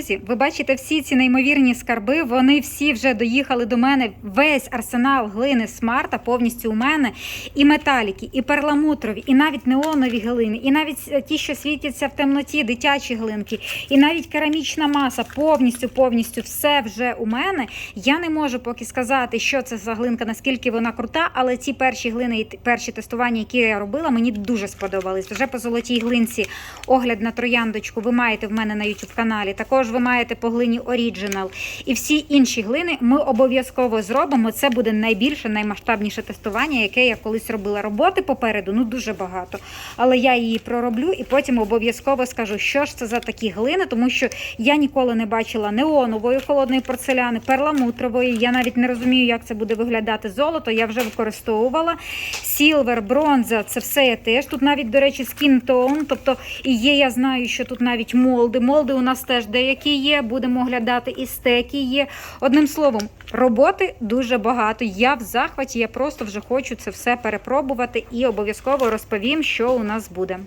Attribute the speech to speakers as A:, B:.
A: Друзі, ви бачите всі ці неймовірні скарби. Вони всі вже доїхали до мене. Весь арсенал глини смарта повністю у мене. І металіки, і перламутрові, і навіть неонові глини, і навіть е, ті, що світяться в темноті, дитячі глинки, і навіть керамічна маса. Повністю, повністю все вже у мене. Я не можу поки сказати, що це за глинка, наскільки вона крута, але ці перші глини і перші тестування, які я робила, мені дуже сподобались. Вже по золотій глинці огляд на трояндочку ви маєте в мене на YouTube каналі. Також ви маєте по глині Original. І всі інші глини ми обов'язково зробимо. Це буде найбільше, наймасштабніше тестування, яке я колись робила. Роботи попереду ну дуже багато. Але я її пророблю і потім обов'язково скажу, що ж це за такі глини, тому що я ніколи не бачила неонової холодної порцеляни, перламутрової. Я навіть не розумію, як це буде виглядати золото. Я вже використовувала. Сілвер, бронза, це все я теж. Тут навіть, до речі, tone, тобто і є, я знаю, що тут навіть молди. Молди у нас теж деякі є. Будемо оглядати і стеки є. Одним словом, роботи дуже багато. Я в захваті, я просто вже хочу це все перепробувати і обов'язково розповім, що у нас буде.